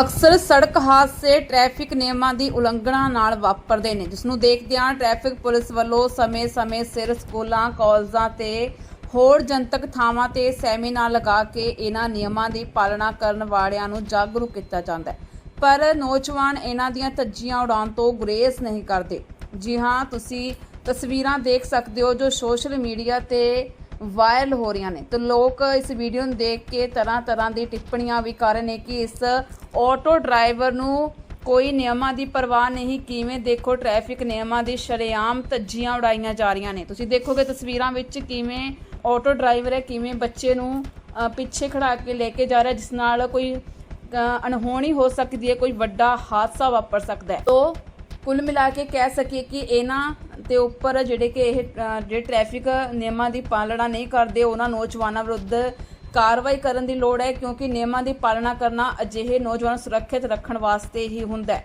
ਅਕਸਰ ਸੜਕ ਹਾਦਸੇ ਟ੍ਰੈਫਿਕ ਨਿਯਮਾਂ ਦੀ ਉਲੰਘਣਾ ਨਾਲ ਵਾਪਰਦੇ ਨੇ ਜਿਸ ਨੂੰ ਦੇਖਦਿਆਂ ਟ੍ਰੈਫਿਕ ਪੁਲਿਸ ਵੱਲੋਂ ਸਮੇਂ-ਸਮੇਂ ਸਿਰ ਸਕੂਲਾਂ, ਕਾਲਜਾਂ ਤੇ ਹੋਰ ਜਨਤਕ ਥਾਵਾਂ ਤੇ ਸੈਮੀਨਾਰ ਲਗਾ ਕੇ ਇਹਨਾਂ ਨਿਯਮਾਂ ਦੀ ਪਾਲਣਾ ਕਰਨ ਵਾਲਿਆਂ ਨੂੰ ਜਾਗਰੂਕ ਕੀਤਾ ਜਾਂਦਾ ਹੈ। ਪਰ ਨੌਜਵਾਨ ਇਹਨਾਂ ਦੀਆਂ ਧੱਜੀਆਂ ਉਡਾਉਣ ਤੋਂ ਗੁਰੇਜ਼ ਨਹੀਂ ਕਰਦੇ। ਜੀ ਹਾਂ ਤੁਸੀਂ ਤਸਵੀਰਾਂ ਦੇਖ ਸਕਦੇ ਹੋ ਜੋ ਸੋਸ਼ਲ ਮੀਡੀਆ ਤੇ ਵਾਇਰਲ ਹੋ ਰਹੀਆਂ ਨੇ। ਤੇ ਲੋਕ ਇਸ ਵੀਡੀਓ ਨੂੰ ਦੇਖ ਕੇ ਤਰ੍ਹਾਂ ਤਰ੍ਹਾਂ ਦੀ ਟਿੱਪਣੀਆਂ ਵੀ ਕਰ ਰਹੇ ਨੇ ਕਿ ਇਸ ਆਟੋ ਡਰਾਈਵਰ ਨੂੰ ਕੋਈ ਨਿਯਮਾਂ ਦੀ ਪਰਵਾਹ ਨਹੀਂ, ਕਿਵੇਂ ਦੇਖੋ ਟ੍ਰੈਫਿਕ ਨਿਯਮਾਂ ਦੀ ਸ਼ਰੇਆਮ ਧੱਜੀਆਂ ਉਡਾਈਆਂ ਜਾ ਰਹੀਆਂ ਨੇ। ਤੁਸੀਂ ਦੇਖੋਗੇ ਤਸਵੀਰਾਂ ਵਿੱਚ ਕਿਵੇਂ ਆਟੋ ਡਰਾਈਵਰ ਹੈ, ਕਿਵੇਂ ਬੱਚੇ ਨੂੰ ਪਿੱਛੇ ਖੜਾ ਕੇ ਲੈ ਕੇ ਜਾ ਰਿਹਾ, ਜਿਸ ਨਾਲ ਕੋਈ ਅਣਹੋਣੀ ਹੋ ਸਕਦੀ ਹੈ, ਕੋਈ ਵੱਡਾ ਹਾਦਸਾ ਵਾਪਰ ਸਕਦਾ ਹੈ। ਤੋ ਕੁੱਲ ਮਿਲਾ ਕੇ ਕਹਿ ਸਕੀਏ ਕਿ ਇਹਨਾਂ ਦੇ ਉੱਪਰ ਜਿਹੜੇ ਕਿ ਇਹ ਜਿਹੜੇ ਟ੍ਰੈਫਿਕ ਨਿਯਮਾਂ ਦੀ ਪਾਲਣਾ ਨਹੀਂ ਕਰਦੇ, ਉਹਨਾਂ ਨੌਜਵਾਨਾਂ ਵਿਰੁੱਧ ਕਾਰਵਾਈ ਕਰਨ ਦੀ ਲੋੜ ਹੈ, ਕਿਉਂਕਿ ਨਿਯਮਾਂ ਦੀ ਪਾਲਣਾ ਕਰਨਾ ਅਜਿਹੇ ਨੌਜਵਾਨ ਸੁਰੱਖਿਅਤ ਰੱਖਣ ਵਾਸਤੇ ਹੀ ਹੁੰਦਾ ਹੈ।